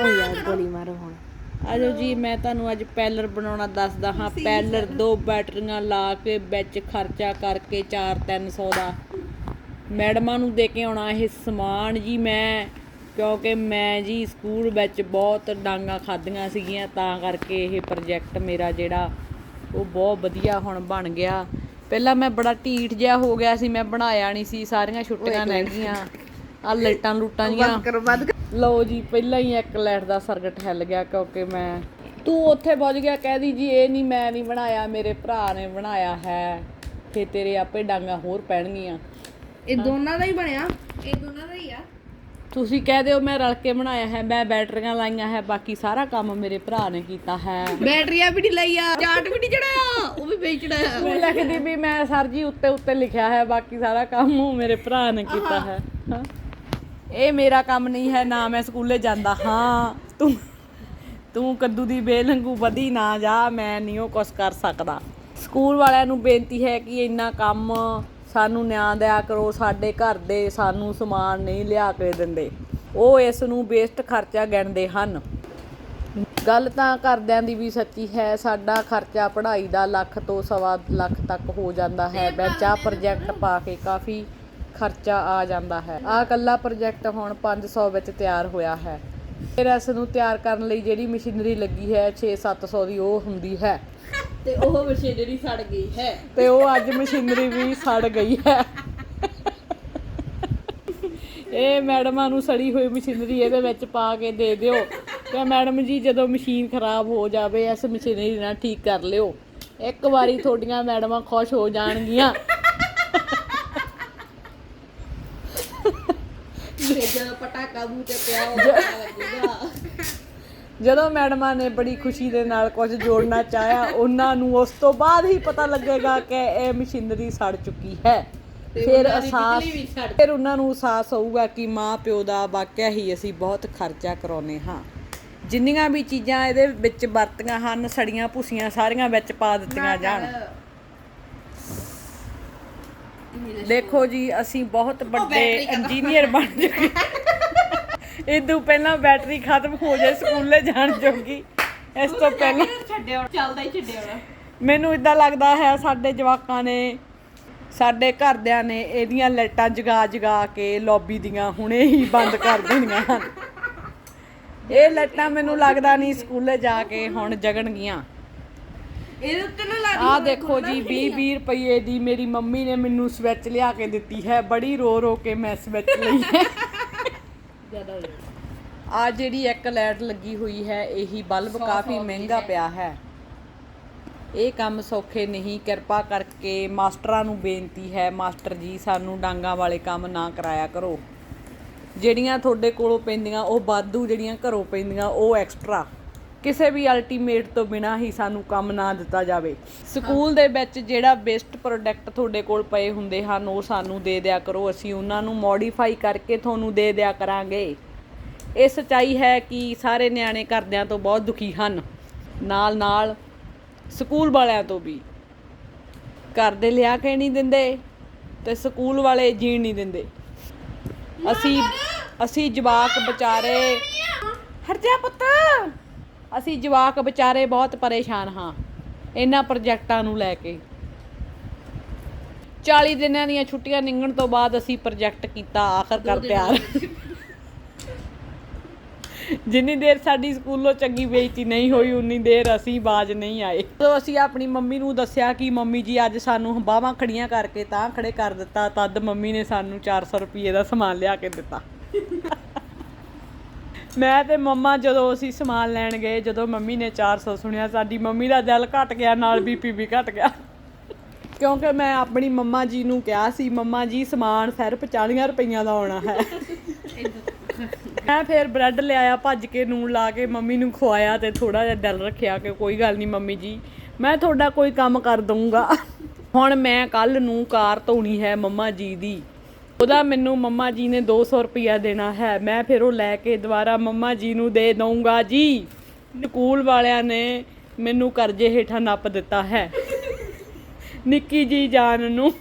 ਓ ਯਾਰ ਗੋਲੀ ਮਾਰੋ ਹੁਣ। ਆਜੋ ਜੀ ਮੈਂ ਤੁਹਾਨੂੰ ਅੱਜ ਪੈਲਰ ਬਣਾਉਣਾ ਦੱਸਦਾ ਹਾਂ। ਪੈਲਰ ਦੋ ਬੈਟਰੀਆਂ ਲਾ ਕੇ ਵਿੱਚ ਖਰਚਾ ਕਰਕੇ 4-300 ਦਾ। ਮੈਡਮਾਂ ਨੂੰ ਦੇ ਕੇ ਆਉਣਾ ਇਹ ਸਮਾਨ ਜੀ ਮੈਂ ਕਿਉਂਕਿ ਮੈਂ ਜੀ ਸਕੂਲ ਵਿੱਚ ਬਹੁਤ ਡਾਂਗਾ ਖਾਧੀਆਂ ਸੀਗੀਆਂ ਤਾਂ ਕਰਕੇ ਇਹ ਪ੍ਰੋਜੈਕਟ ਮੇਰਾ ਜਿਹੜਾ ਉਹ ਬਹੁਤ ਵਧੀਆ ਹੁਣ ਬਣ ਗਿਆ। ਪਹਿਲਾਂ ਮੈਂ ਬੜਾ ਢੀਠ ਜਿਹਾ ਹੋ ਗਿਆ ਸੀ ਮੈਂ ਬਣਾਇਆ ਨਹੀਂ ਸੀ ਸਾਰੀਆਂ ਛੁੱਟੀਆਂ ਰਹਿ ਗਈਆਂ। ਆ ਲਾਈਟਾਂ ਲੂਟਾਂ ਜੀਆਂ। ਲਓ ਜੀ ਪਹਿਲਾਂ ਹੀ ਇੱਕ ਲਾਈਟ ਦਾ ਸਰਕਟ ਹਿੱਲ ਗਿਆ ਕਿਉਂਕਿ ਮੈਂ ਤੂੰ ਉੱਥੇ ਪਹੁੰਚ ਗਿਆ ਕਹਿਦੀ ਜੀ ਇਹ ਨਹੀਂ ਮੈਂ ਨਹੀਂ ਬਣਾਇਆ ਮੇਰੇ ਭਰਾ ਨੇ ਬਣਾਇਆ ਹੈ। ਫੇ ਤੇਰੇ ਆਪੇ ਡਾਂਗਾ ਹੋਰ ਪੈਣਗੀਆਂ। ਇਹ ਦੋਨਾਂ ਦਾ ਹੀ ਬਣਿਆ। ਇਹ ਦੋਨਾਂ ਦਾ ਹੀ ਆ। ਤੁਸੀਂ ਕਹਿ ਦਿਓ ਮੈਂ ਰਲ ਕੇ ਬਣਾਇਆ ਹੈ ਮੈਂ ਬੈਟਰੀਆਂ ਲਾਈਆਂ ਹੈ ਬਾਕੀ ਸਾਰਾ ਕੰਮ ਮੇਰੇ ਭਰਾ ਨੇ ਕੀਤਾ ਹੈ। ਬੈਟਰੀਆਂ ਵੀ ਨਹੀਂ ਲਈਆ ਚਾਟ ਵੀ ਨਹੀਂ ਚੜਾਇਆ ਉਹ ਵੀ ਵੇਚਣਾ ਆ ਮੈਂ ਲਿਖਦੀ ਵੀ ਮੈਂ ਸਰ ਜੀ ਉੱਤੇ ਉੱਤੇ ਲਿਖਿਆ ਹੈ ਬਾਕੀ ਸਾਰਾ ਕੰਮ ਉਹ ਮੇਰੇ ਭਰਾ ਨੇ ਕੀਤਾ ਹੈ। ਹਾਂ। ਇਹ ਮੇਰਾ ਕੰਮ ਨਹੀਂ ਹੈ ਨਾ ਮੈਂ ਸਕੂਲੇ ਜਾਂਦਾ। ਹਾਂ ਤੂੰ ਤੂੰ ਕੱਦੂ ਦੀ ਬੇਲੰਗੂ ਵਧੀ ਨਾ ਜਾ ਮੈਂ ਨਹੀਂ ਉਹ ਕੁਛ ਕਰ ਸਕਦਾ। ਸਕੂਲ ਵਾਲਿਆਂ ਨੂੰ ਬੇਨਤੀ ਹੈ ਕਿ ਇੰਨਾ ਕੰਮ ਸਾਨੂੰ ਨਿਆਂ ਦਿਆ ਕਰੋ ਸਾਡੇ ਘਰ ਦੇ ਸਾਨੂੰ ਸਮਾਨ ਨਹੀਂ ਲਿਆ ਕੇ ਦਿੰਦੇ। ਉਹ ਇਸ ਨੂੰ ਵੇਸਟ ਖਰਚਾ ਗਿਣਦੇ ਹਨ। ਗੱਲ ਤਾਂ ਘਰਦਿਆਂ ਦੀ ਵੀ ਸੱਚੀ ਹੈ ਸਾਡਾ ਖਰਚਾ ਪੜ੍ਹਾਈ ਦਾ ਲੱਖ ਤੋਂ ਸਵਾ ਲੱਖ ਤੱਕ ਹੋ ਜਾਂਦਾ ਹੈ। ਆਹ ਪ੍ਰੋਜੈਕਟ ਪਾ ਕੇ ਕਾਫੀ ਖਰਚਾ ਆ ਜਾਂਦਾ ਹੈ। ਆਹ ਕੱਲਾ ਪ੍ਰੋਜੈਕਟ ਹੁਣ 500 ਵਿੱਚ ਤਿਆਰ ਹੋਇਆ ਹੈ। ਫਿਰ ਇਸ ਨੂੰ ਤਿਆਰ ਕਰਨ ਲਈ ਜਿਹੜੀ ਮਸ਼ੀਨਰੀ ਲੱਗੀ ਹੈ 6-700 ਦੀ ਉਹ ਹੁੰਦੀ ਹੈ। ਤੇ ਉਹ ਮਸ਼ੀਨਰੀ ਸੜ ਗਈ ਹੈ। ਤੇ ਉਹ ਅੱਜ ਮਸ਼ੀਨਰੀ ਵੀ ਸੜ ਗਈ ਹੈ। ਇਹ ਮੈਡਮਾਂ ਨੂੰ ਸੜੀ ਹੋਈ ਮਸ਼ੀਨਰੀ ਇਹਦੇ ਵਿੱਚ ਪਾ ਕੇ ਦੇ ਦਿਓ। ਤੇ ਮੈਡਮ ਜੀ ਜਦੋਂ ਮਸ਼ੀਨ ਖਰਾਬ ਹੋ ਜਾਵੇ ਇਸ ਮਸ਼ੀਨਰੀ ਨਾਲ ਠੀਕ ਕਰ ਲਿਓ। ਇੱਕ ਵਾਰੀ ਤੁਹਾਡੀਆਂ ਮੈਡਮਾਂ ਖੁਸ਼ ਹੋ ਜਾਣਗੀਆਂ ਤੇ ਮੂੰਹ ਤੇ ਪਿਆ ਉਹ ਪਤਾ ਲੱਗੂਗਾ ਜਦੋਂ ਮੈਡਮਾਂ ਨੇ ਬੜੀ ਖੁਸ਼ੀ ਦੇ ਨਾਲ ਕੁਝ ਜੋੜਨਾ ਚਾਹਿਆ ਉਹਨਾਂ ਨੂੰ ਉਸ ਤੋਂ ਬਾਅਦ ਹੀ ਪਤਾ ਲੱਗੇਗਾ ਕਿ ਇਹ ਮਸ਼ੀਨਰੀ ਸੜ ਚੁੱਕੀ ਹੈ। ਫਿਰ ਅਹਿਸਾਸ ਬਿਜਲੀ ਵੀ ਸੜ ਫਿਰ ਉਹਨਾਂ ਨੂੰ ਅਹਿਸਾਸ ਹੋਊਗਾ ਕਿ ਮਾਂ ਪਿਓ ਦਾ ਵਾਕਿਆ ਹੀ ਅਸੀਂ ਬਹੁਤ ਖਰਚਾ ਕਰਾਉਨੇ ਹਾਂ। ਜਿੰਨੀਆਂ ਵੀ ਚੀਜ਼ਾਂ ਇਹਦੇ ਵਿੱਚ ਵਰਤੀਆਂ ਹਨ ਸੜੀਆਂ ਭੁਸੀਆਂ ਸਾਰੀਆਂ ਵਿੱਚ ਪਾ ਦਿੱਤੀਆਂ ਜਾਣ। ਦੇਖੋ ਜੀ ਅਸੀਂ ਬਹੁਤ ਵੱਡੇ ਇੰਜੀਨੀਅਰ ਬਣ ਚੁੱਕੇ ਇਦੋਂ ਪਹਿਲਾਂ ਬੈਟਰੀ ਖਤਮ ਹੋ ਜਾਏ ਸਕੂਲੇ ਜਾਣ ਜੋਗੀ। ਇਸ ਤੋਂ ਪਹਿਲਾਂ ਛੱਡਿਆ ਚੱਲਦਾ ਹੀ ਛੱਡਿਆ ਮੈਨੂੰ ਇਦਾਂ ਲੱਗਦਾ ਹੈ ਸਾਡੇ ਜਵਾਕਾਂ ਨੇ ਸਾਡੇ ਘਰਦਿਆਂ ਨੇ ਇਹਦੀਆਂ ਲਾਈਟਾਂ ਜਗਾ ਜਗਾ ਕੇ ਲੌਬੀ ਦੀਆਂ ਹੁਣੇ ਹੀ ਬੰਦ ਕਰ ਦੇਣੀਆਂ ਹਨ। ਇਹ ਲਾਈਟਾਂ ਮੈਨੂੰ ਲੱਗਦਾ ਨਹੀਂ ਸਕੂਲੇ ਜਾ ਕੇ ਹੁਣ ਜਗਣਗੀਆਂ। ਇਹਦੇ ਉੱਤੇ ਨਾ ਲਾ ਆਹ ਦੇਖੋ ਜੀ 20 20 ਰੁਪਏ ਦੀ ਮੇਰੀ ਮੰਮੀ ਨੇ ਮੈਨੂੰ ਸਵਿਚ ਲਿਆ ਕੇ ਦਿੱਤੀ ਹੈ। ਬੜੀ ਰੋ ਰੋ ਕੇ ਮੈਂ ਸਵਿਚ ਲਈ ਹੈ। ਜ਼ਿਆਦਾ ਹੋ ਆ ਜਿਹੜੀ ਇੱਕ ਲਾਈਟ ਲੱਗੀ ਹੋਈ ਹੈ ਇਹੀ ਬਲਬ ਕਾਫੀ ਮਹਿੰਗਾ ਪਿਆ ਹੈ। ਇਹ ਕੰਮ ਸੌਖੇ ਨਹੀਂ ਕਿਰਪਾ ਕਰਕੇ ਮਾਸਟਰਾਂ ਨੂੰ ਬੇਨਤੀ ਹੈ ਮਾਸਟਰ ਜੀ ਸਾਨੂੰ ਡਾਂਗਾ ਵਾਲੇ ਕੰਮ ਨਾ ਕਰਾਇਆ ਕਰੋ। ਜਿਹੜੀਆਂ ਤੁਹਾਡੇ ਕੋਲੋਂ ਪੈਂਦੀਆਂ ਉਹ ਬਾਦੂ ਜਿਹੜੀਆਂ ਘਰੋਂ ਪੈਂਦੀਆਂ ਉਹ ਐਕਸਟਰਾ ਕਿਸੇ ਵੀ ਅਲਟੀਮੇਟ ਤੋਂ ਬਿਨਾ ਹੀ ਸਾਨੂੰ ਕੰਮ ਨਾ ਦਿੱਤਾ ਜਾਵੇ। ਸਕੂਲ ਦੇ ਵਿੱਚ ਜਿਹੜਾ ਬੈਸਟ ਪ੍ਰੋਡਕਟ ਤੁਹਾਡੇ ਕੋਲ ਪਏ ਹੁੰਦੇ ਹਨ, ਉਹ ਸਾਨੂੰ ਦੇ ਦਿਆ ਕਰੋ। ਅਸੀਂ ਉਹਨਾਂ ਨੂੰ ਮੋਡੀਫਾਈ ਕਰਕੇ ਤੁਹਾਨੂੰ ਦੇ ਦਿਆ ਕਰਾਂਗੇ। ਇਹ ਸਚਾਈ ਹੈ ਕਿ ਸਾਰੇ ਨਿਆਣੇ ਘਰਦਿਆਂ ਤੋਂ ਬਹੁਤ ਦੁਖੀ ਹਨ। ਨਾਲ ਨਾਲ ਸਕੂਲ ਵਾਲਿਆਂ ਤੋਂ ਵੀ। ਘਰ ਦੇ ਲਿਆ ਕੇ ਨਹੀਂ ਦਿੰਦੇ ਤੇ ਸਕੂਲ ਵਾਲੇ ਜੀਣ ਨਹੀਂ ਦਿੰਦੇ। ਅਸੀਂ ਅਸੀਂ ਜਵਾਕ ਵਿਚਾਰੇ ਹਰਜਾ ਪੁੱਤ! ਅਸੀਂ ਜਵਾਕ ਵਿਚਾਰੇ ਬਹੁਤ ਪਰੇਸ਼ਾਨ ਹਾਂ ਇਹਨਾਂ ਪ੍ਰੋਜੈਕਟਾਂ ਨੂੰ ਲੈ ਕੇ। 40 ਦਿਨਾਂ ਦੀਆਂ ਛੁੱਟੀਆਂ ਨਿੰਗਣ ਤੋਂ ਬਾਅਦ ਅਸੀਂ ਪ੍ਰੋਜੈਕਟ ਕੀਤਾ ਆਖਰਕਾਰ ਤਿਆਰ। ਜਿੰਨੀ ਦੇਰ ਸਾਡੀ ਸਕੂਲੋਂ ਚੰਗੀ ਬੇਇੱਜ਼ਤੀ ਨਹੀਂ ਹੋਈ ਉਨੀ ਦੇਰ ਅਸੀਂ ਬਾਜ ਨਹੀਂ ਆਏ। ਜਦੋਂ ਅਸੀਂ ਆਪਣੀ ਮੰਮੀ ਨੂੰ ਦੱਸਿਆ ਕਿ ਮੰਮੀ ਜੀ ਅੱਜ ਸਾਨੂੰ ਬਾਹਾਂ ਖੜੀਆਂ ਕਰਕੇ ਤਾਂ ਖੜੇ ਕਰ ਦਿੱਤਾ ਤਦ ਮੰਮੀ ਨੇ ਸਾਨੂੰ 400 ਰੁਪਏ ਦਾ ਸਮਾਨ ਲਿਆ ਕੇ ਦਿੱਤਾ। ਮੈਂ ਤੇ ਮੰਮਾ ਜਦੋਂ ਅਸੀਂ ਸਮਾਨ ਲੈਣ ਗਏ, ਜਦੋਂ ਮੰਮੀ ਨੇ 400 ਸੁਣਿਆ, ਸਾਡੀ ਮੰਮੀ ਦਾ ਦਿਲ ਘਟ ਗਿਆ, ਨਾਲ ਬੀਪੀ ਵੀ ਘਟ ਗਿਆ। ਕਿਉਂਕਿ ਮੈਂ ਆਪਣੀ ਮੰਮਾ ਜੀ ਨੂੰ ਕਿਹਾ ਸੀ, ਮੰਮਾ ਜੀ, ਸਮਾਨ ਸਿਰਫ 40 ਰੁਪਈਆਂ ਦਾ ਆਉਣਾ ਹੈ। ਮੈਂ ਫਿਰ ਬ੍ਰੈਡ ਲਿਆਇਆ, ਭੱਜ ਕੇ ਨੂਨ ਲਾ ਕੇ ਮੰਮੀ ਨੂੰ ਖਵਾਇਆ ਤੇ ਥੋੜਾ ਜਿਹਾ ਦਿਲ ਰੱਖਿਆ ਕਿ ਕੋਈ ਗੱਲ ਨਹੀਂ ਮੰਮੀ ਜੀ, ਮੈਂ ਤੁਹਾਡਾ ਕੋਈ ਕੰਮ ਕਰ ਦਊਂਗਾ। ਹੁਣ ਮੈਂ ਕੱਲ ਨੂੰ ਕਾਰ ਧੋਣੀ ਹੈ ਮੰਮਾ ਜੀ ਦੀ। ਉਹਦਾ ਮੈਨੂੰ ਮੰਮਾ ਜੀ ਨੇ 200 ਰੁਪਇਆ ਦੇਣਾ ਹੈ। ਮੈਂ ਫਿਰ ਉਹ ਲੈ ਕੇ ਦੁਬਾਰਾ ਮੰਮਾ ਜੀ ਨੂੰ ਦੇ ਦਊਂਗਾ ਜੀ। ਸਕੂਲ ਵਾਲਿਆਂ ਨੇ ਮੈਨੂੰ ਕਰਜ਼ੇ ਹੇਠਾਂ ਨੱਪ ਦਿੱਤਾ ਹੈ। ਨਿੱਕੀ ਜੀ ਜਾਨ ਨੂੰ।